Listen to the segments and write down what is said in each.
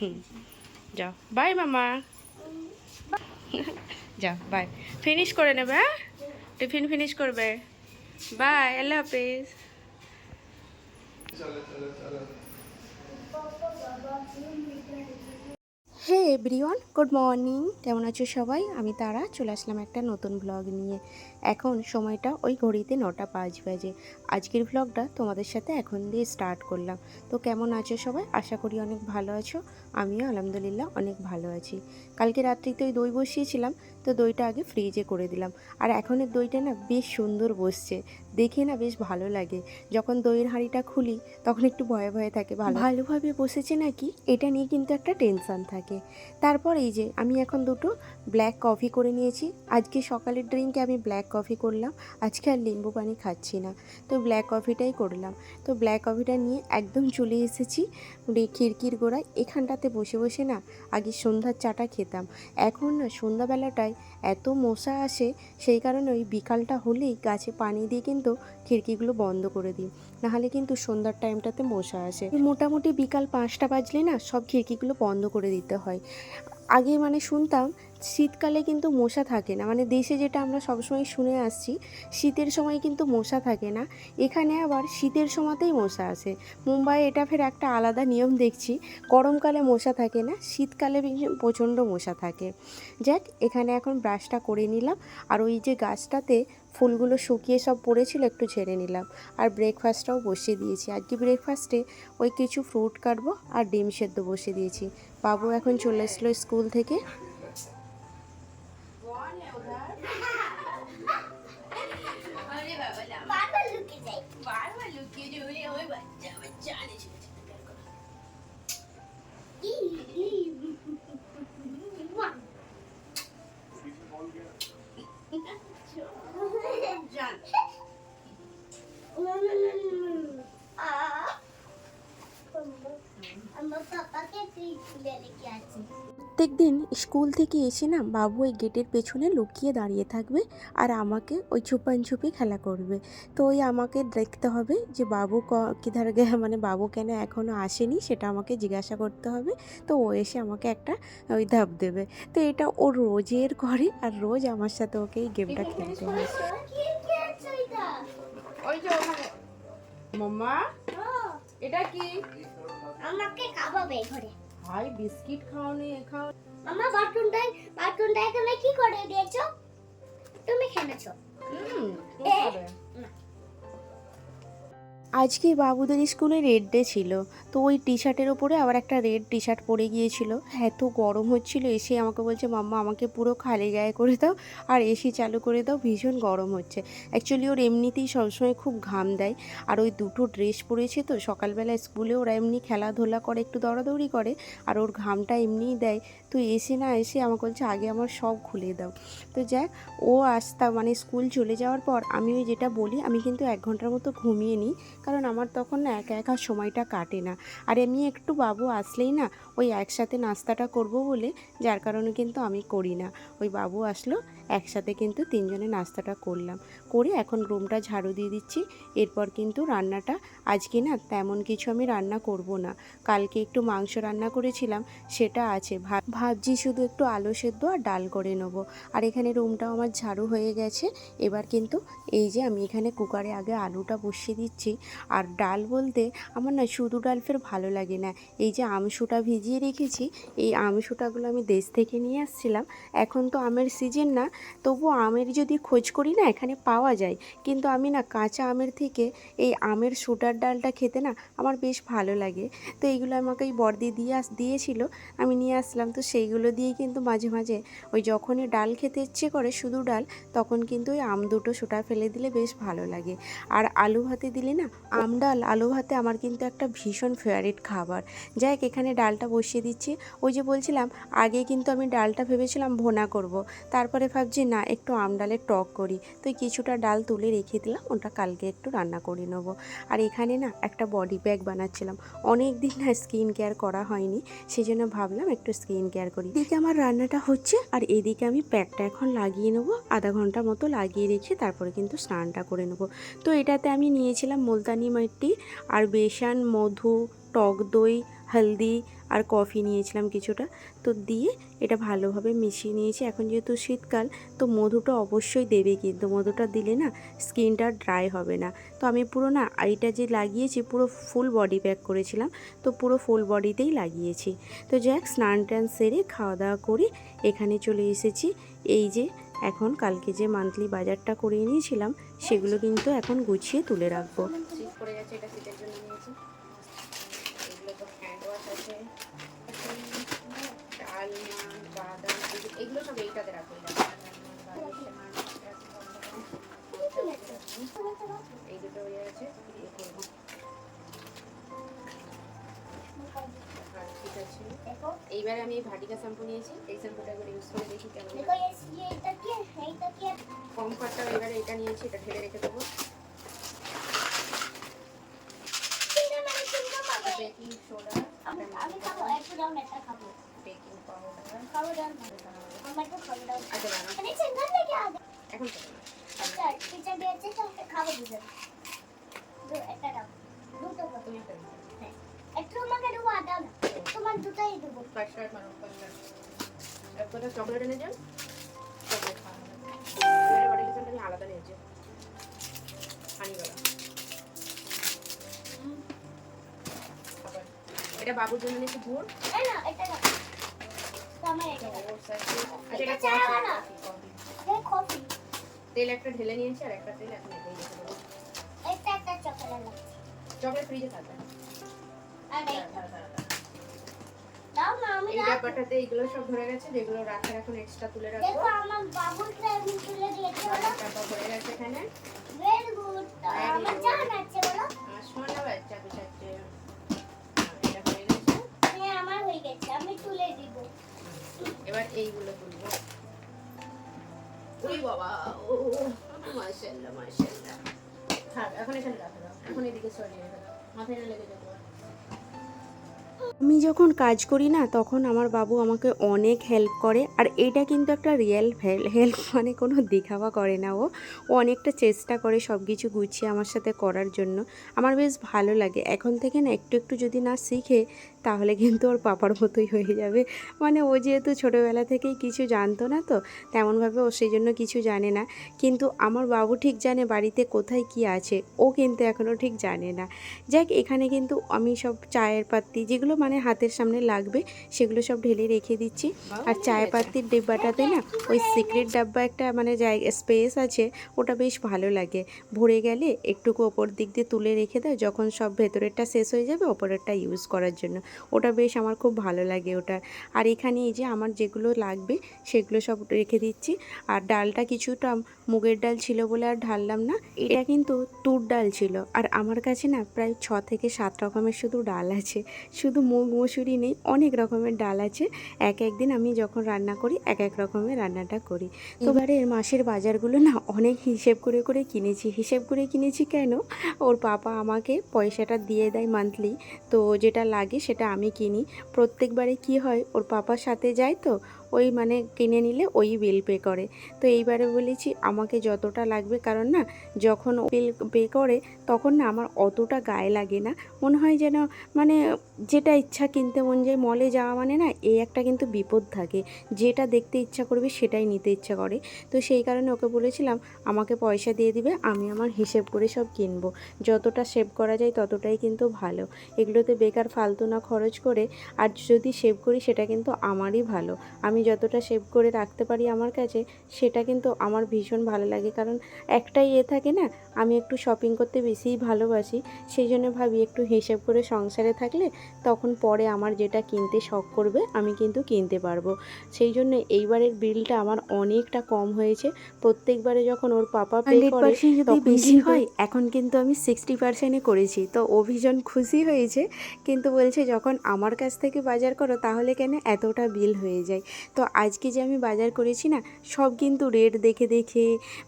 হুম, যাও। বাই মামা। যাও বাই ফিনিশ করে নেবে হ্যাঁ? টিফিন ফিনিশ করবে। বাই আল্লাহ হাফিজ। হে এভরিওয়ান গুড মর্নিং কেমন আছো সবাই? আমি তারা, চলে আসলাম একটা নতুন ব্লগ নিয়ে। এখন সময়টা ওই ঘড়িতে নটা পাঁচ বাজে। আজকের ব্লগটা তোমাদের সাথে এখন দিয়ে স্টার্ট করলাম। তো কেমন আছো সবাই? আশা করি অনেক ভালো আছো। আমিও আলহামদুলিল্লাহ অনেক ভালো আছি। কালকে রাত্রিতে ওই দই বসিয়েছিলাম তো দইটা আগে ফ্রিজে করে দিলাম। আর এখনের দইটা না বেশ সুন্দর বসছে দেখে না বেশ ভালো লাগে। যখন দইয়ের হাঁড়িটা খুলি তখন একটু ভয়ে ভয়ে থাকে ভালো ভালোভাবে বসেছে নাকি? এটা নিয়ে কিন্তু একটা টেনশন থাকে। তারপর এই যে আমি এখন দুটো ব্ল্যাক কফি করে নিয়েছি। আজকে সকালের ড্রিঙ্কে আমি ব্ল্যাক কফি করলাম আজকে আর লিম্বু পানি খাচ্ছি না। তো ব্ল্যাক কফিটাই করলাম। তো ব্ল্যাক কফিটা নিয়ে একদম চলে এসেছি খিড়কির গোড়ায়। এখানটাতে বসে বসে না আগে সন্ধ্যার চাটা খেতাম। এখন না সন্ধ্যাবেলাটায় এত মশা আসে, সেই কারণে ওই বিকালটা হলেই গাছে পানি দিয়ে কিন্তু খিড়কিগুলো বন্ধ করে দিই। নাহলে কিন্তু সন্ধ্যার টাইমটাতে মশা আসে। মোটামুটি বিকাল পাঁচটা বাজলে না সব খিড়কিগুলো বন্ধ করে দিতে হয়। আগে মানে শুনতাম, শীতকালে কিন্তু মশা থাকে না। মানে দেশে যেটা আমরা সবসময় শুনে আসছি, শীতের সময় কিন্তু মশা থাকে না। এখানে আবার শীতের সময়তেই মশা আসে। মুম্বাই এটা ফের একটা আলাদা নিয়ম দেখছি, গরমকালে মশা থাকে না, শীতকালে প্রচণ্ড মশা থাকে। যাক, এখানে এখন ব্রাশটা করে নিলাম। আর ওই যে গাছটাতে ফুলগুলো শুকিয়ে সব পড়েছিল একটু ছেড়ে নিলাম। আর ব্রেকফাস্টটাও বসিয়ে দিয়েছি। আজকে ব্রেকফাস্টে ওই কিছু ফ্রুট কাটবো আর ডিম সেদ্ধ বসিয়ে দিয়েছি। বাবু এখন চলে এসলো স্কুল থেকে। বারবার লুকিয়ে যাই। ই, প্রত্যেক দিন স্কুল থেকে এসে না বাবু ওই গেটের পেছনে লুকিয়ে দাঁড়িয়ে থাকবে আর আমাকে ওই ছুপান ছুপি খেলা করবে। তো ওই আমাকে দেখতে হবে যে বাবু ক- কিধার গে- মানে বাবু কেন এখনও আসেনি সেটা আমাকে জিজ্ঞাসা করতে হবে। তো ও এসে আমাকে একটা ওই ধাপ দেবে। তো এটা ও রোজের করে আর রোজ আমার সাথে ওকে এই গেমটা খেলতে ওখানে। মাম্মা? এটা কি? আমাকে খাওয়াবে ঘরে। হাই বিস্কিট খাও নি খাও মামা বাটুনটা বাটুনটা তুমি কি করে দিয়েছ তুমি খেলেছো হুম? আজকে বাবুদের স্কুলে রেড ডে ছিল, তো ওই টি শার্টের ওপরে আবার একটা রেড টি শার্ট পরে গিয়েছিল। এত গরম হচ্ছিল, এসে আমাকে বলছে, মাম্মা, আমাকে পুরো খালি গায়ে করে দাও, আর এসি চালু করে দাও, ভীষণ গরম হচ্ছে। অ্যাকচুয়ালি ওর এমনিতেই সবসময় খুব ঘাম দেয়, আর ওই দুটো ড্রেস পরেছে তো সকালবেলা স্কুলে ওরা এমনি খেলাধুলা করে, একটু দৌড়াদৌড়ি করে, আর ওর ঘামটা এমনিই দেয়। তো এসে না এসে আমাকে বলছে, আগে আমার সব খুলে দাও। তো যাক, ও আসতা মানে স্কুল চলে যাওয়ার পর আমি ওই যেটা বলি, আমি কিন্তু এক ঘণ্টার মতো ঘুমিয়ে নিই কারণ আমার তখন না একা একা সময়টা কাটে না। আর এমনি একটু বাবু আসলেই না ওই একসাথে নাস্তাটা করব বলে যার কারণে কিন্তু আমি করি না। ওই বাবু আসলো, একসাথে কিন্তু তিনজনে নাস্তাটা করলাম। করে এখন রুমটা ঝাড়ু দিয়ে দিচ্ছি। এরপর কিন্তু রান্নাটা, আজকে না তেমন কিছু আমি রান্না করব না। কালকে একটু মাংস রান্না করেছিলাম, সেটা আছে। ভাব- ভাবছি শুধু একটু আলু সেদ্ধ আর ডাল করে নেব। আর এখানে রুমটাও আমার ঝাড়ু হয়ে গেছে। এবার কিন্তু এই যে আমি এখানে কুকারে আগে আলুটা বসিয়ে দিচ্ছি। আর ডাল বলতে আমার না শুধু ডাল ফের ভালো লাগে না। এই যে আমসুটা ভিজিয়ে রেখেছি, এই আমসুটাগুলো আমি দেশ থেকে নিয়ে আসছিলাম। এখন তো আমের সিজন না, তবু আমের যদি খোঁজ করি না এখানে পাওয়া যায়। কিন্তু আমি না কাঁচা আমের থেকে এই আমের সুটার ডালটা খেতে না আমার বেশ ভালো লাগে। তো এইগুলো আমাকে এই বর্দি দিয়ে আস, দিয়েছিল, আমি নিয়ে আসলাম। তো সেইগুলো দিয়েই কিন্তু মাঝে মাঝে ওই যখনই ডাল খেতে ইচ্ছে করে শুধু ডাল, তখন কিন্তু ওই আম দুটো সোটা ফেলে দিলে বেশ ভালো লাগে। আর আলু ভাতে দিলে না আম ডাল আলু ভাতে আমার কিন্তু একটা ভীষণ ফেভারিট খাবার। যাই হোক, এখানে ডালটা বসিয়ে দিচ্ছি। ওই যে বলছিলাম আগে কিন্তু আমি ডালটা ভেবেছিলাম ভোনা করব। তারপরে ভাবছি না একটু আম ডালের টক করি। তো কিছুটা ডাল তুলে রেখে দিলাম ওটা কালকে একটু রান্না করে নেব। আর এখানে না একটা বডি প্যাক বানাচ্ছিলাম। অনেক দিন না স্কিন কেয়ার করা হয়নি সেই জন্য ভাবলাম একটু স্কিন কেয়ার করি। এদিকে আমার রান্নাটা হচ্ছে আর এদিকে আমি প্যাকটা এখন লাগিয়ে নেব। আধা ঘণ্টা মতো লাগিয়ে রেখে তারপরে কিন্তু স্নানটা করে নেব। তো এটাতে আমি নিয়েছিলাম মুলতানি মাটি আর বেসন, মধু, টক দই, হলদি আর কফি নিয়েছিলাম কিছুটা। তো দিয়ে এটা ভালোভাবে মিশিয়ে নিয়েছি। এখন যেহেতু শীতকাল, তো মধুটা অবশ্যই দেবে কিন্তু। মধুটা দিলে না স্কিনটা ড্রাই হবে না। তো আমি পুরো না এইটা যে লাগিয়েছি, পুরো ফুল বডি প্যাক করেছিলাম। তো পুরো ফুল বডিতেই লাগিয়েছি। তো যাক, স্নান টান সেরে খাওয়া দাওয়া করে এখানে চলে এসেছি। এই যে এখন কালকে যে মান্থলি বাজারটা করিয়ে নিয়েছিলাম সেগুলো কিন্তু এখন গুছিয়ে তুলে রাখব। পড়ে গেছে এটা শীতের জন্য নিয়েছি। এগুলো তো হ্যান্ড ওয়াশ আছে। ডাল বাদাম এগুলো সব এইটাতে রাখব। এই দুটো ইয়ে আছে ঠিক আছে। এইবারে আমি ভাটিকা শ্যাম্পু নিয়েছি। এই শ্যাম্পুটা একবার ইউজ করে দেখি কেমন কমফর্টটাও এবারে এটা নিয়েছি এটা ঢেলে রেখে দেবো। সোডা আমি খাব একটু দাও না একটা খাব। বেকিং পাউডার খাব দাও আমার একটু খাব দাও। আচ্ছা দাঁড়াও মানে চিংড়ি থেকে আগে? এখন আচ্ছা টিচার দিয়েছে তো খাব দুজন। দু একটা দাও। দুটো দাও। তুমি একটা দিও। হ্যাঁ। একটু আমাকে দেবো আর তোমার দুটোই দেবো। কথা চকলেট এনে চকলেট খাওয়া আলাদা নিয়েছি এটা বাবুর জন্য নিয়েছি গুড়। তেল একটা ঢেলে নিয়েছি আর একটা তেল এখন এটাই রেখে দেবো চকলেট ফ্রিজে থাকবে। এই ব্যাপারটাতে এগুলো সব ধরে গেছে যেগুলো রাখার এখন এক্সট্রা তুলে রাখব। দেখো আমার বাবুর আমি যখন কাজ করি না, তখন আমার বাবু আমাকে অনেক হেল্প করে, আর এটা কিন্তু একটা রিয়েল হেল্প মানে কোনো দেখাওয়া করে না ও। ও অনেকটা চেষ্টা করে সব কিছু গুছিয়ে আমার সাথে করার জন্য। আমার বেশ ভালো লাগে। এখন থেকে না, একটু একটু যদি না শিখে তাহলে কিন্তু ওর পাপার মতোই হয়ে যাবে। মানে ও যেহেতু ছোটোবেলা থেকেই কিছু জানতো না তো, তেমনভাবে ও সেই জন্য কিছু জানে না। কিন্তু আমার বাবু ঠিক জানে বাড়িতে কোথায় কি আছে, ও কিন্তু এখনও ঠিক জানে না। যাক, এখানে কিন্তু আমি সব চায়ের পাত্তি যেগুলো মানে হাতের সামনে লাগবে, সেগুলো সব ঢেলে রেখে দিচ্ছি। আর চায়ের পাত্তির ডিব্বাটাতে না, ওই সিক্রেট ডাব্বা একটা মানে জায়গা স্পেস আছে, ওটা বেশ ভালো লাগে। ভরে গেলে একটুকু ওপর দিক দিয়ে তুলে রেখে দাও, যখন সব ভেতরেরটা শেষ হয়ে যাবে, ওপরেরটা ইউজ করার জন্য। ওটা বেশ আমার খুব ভালো লাগে ওটা। আর এখানে এই যে আমার যেগুলো লাগবে সেগুলো সব রেখে দিচ্ছি। আর ডালটা কিছুটা মুগের ডাল ছিল বলে আর ঢাললাম না, এটা কিন্তু তুর ডাল ছিল। আর আমার কাছে না প্রায় ছ থেকে সাত রকমের শুধু ডাল আছে। শুধু মুগ মসুরি নেই, অনেক রকমের ডাল আছে। এক একদিন আমি যখন রান্না করি, এক এক রকমের রান্নাটা করি। এবারে মাসের বাজারগুলো না অনেক হিসেব করে করে কিনেছি। হিসেব করে কিনেছি কেন? ওর পাপা আমাকে পয়সাটা দিয়ে দেয় মান্থলি তো যেটা লাগে সেটা আমি কিনি। প্রত্যেকবারে কি হয় ওর পাপার সাথে যায় তো ওই মানে কিনে নিলে ওই বিল পে করে। তো এইবারে বলেছি আমাকে যতটা লাগবে, কারণ না যখন বিল পে করে তখন না আমার অতটা গায়ে লাগে না। মনে হয় যেন মানে যেটা ইচ্ছা কিনতে মন যায় মলে যাওয়া মানে না এই একটা কিন্তু বিপদ থাকে। যেটা দেখতে ইচ্ছা করবে সেটাই নিতে ইচ্ছা করে। তো সেই কারণে ওকে বলেছিলাম, আমাকে পয়সা দিয়ে দিবে, আমি আমার হিসেব করে সব কিনবো। যতটা সেভ করা যায় ততটাই কিন্তু ভালো। এগুলোতে বেকার ফালতু না খরচ করে, আর যদি সেভ করি সেটা কিন্তু আমারই ভালো। আমি যতটা সেভ করে রাখতে পারি আমার কাছে সেটা কিন্তু আমার ভীষণ ভালো লাগে। কারণ একটাই এ থাকে না আমি একটু শপিং করতে বেশিই ভালোবাসি সেই জন্য ভাবি একটু হিসেব করে সংসারে থাকলে তখন পরে আমার যেটা কিনতে শখ করবে আমি কিন্তু কিনতে পারব। সেই জন্য এইবারের বিলটা আমার অনেকটা কম হয়েছে। প্রত্যেকবারে যখন ওর পাপা পে করে বেশি হয় এখন কিন্তু আমি সিক্সটি পার্সেন্টে করেছি। তো ও ভীষণ খুশি হয়েছে কিন্তু বলছে যখন আমার কাছ থেকে বাজার করো তাহলে কেন এতটা বিল হয়ে যায়? তো আজকে যে আমি বাজার করেছি না, সব কিন্তু রেট দেখে দেখে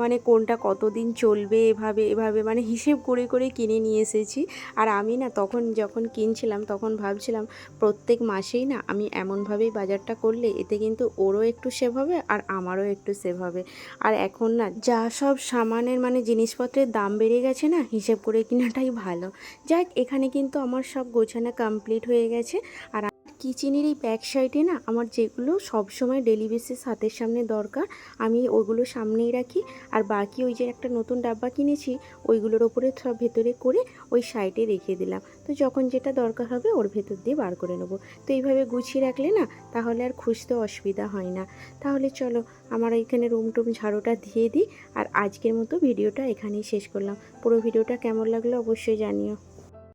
মানে কোনটা কতদিন চলবে, এভাবে এভাবে মানে হিসেব করে করে কিনে নিয়ে এসেছি। আর আমি না তখন যখন কিনছিলাম, তখন ভাবছিলাম প্রত্যেক মাসেই না আমি এমনভাবেই বাজারটা করলে এতে কিন্তু ওরও একটু সেভ হবে আর আমারও একটু সেভ হবে। আর এখন না যা সব সামানের মানে জিনিসপত্রের দাম বেড়ে গেছে না, হিসেব করে কেনাটাই ভালো। যাক, এখানে কিন্তু আমার সব গোছানো কমপ্লিট হয়ে গেছে। আর কিচেনের এই ব্যাক সাইডে না আমার যেগুলো সবসময় ডেলি বেসিস হাতের সামনে দরকার, আমি ওইগুলো সামনেই রাখি। আর বাকি ওই যে একটা নতুন ডাব্বা কিনেছি, ওইগুলোর ওপরে সব ভেতরে করে ওই সাইডে রেখে দিলাম। তো যখন যেটা দরকার হবে ওর ভেতর দিয়ে বার করে নেব। তো এইভাবে গুছিয়ে রাখলে না তাহলে আর খুঁজতে অসুবিধা হয় না। তাহলে চলো আমার এখানে রুম টুম ঝাড়ুটা দিয়ে দিই। আর আজকের মতো ভিডিওটা এখানেই শেষ করলাম। পুরো ভিডিওটা কেমন লাগল অবশ্যই জানিও।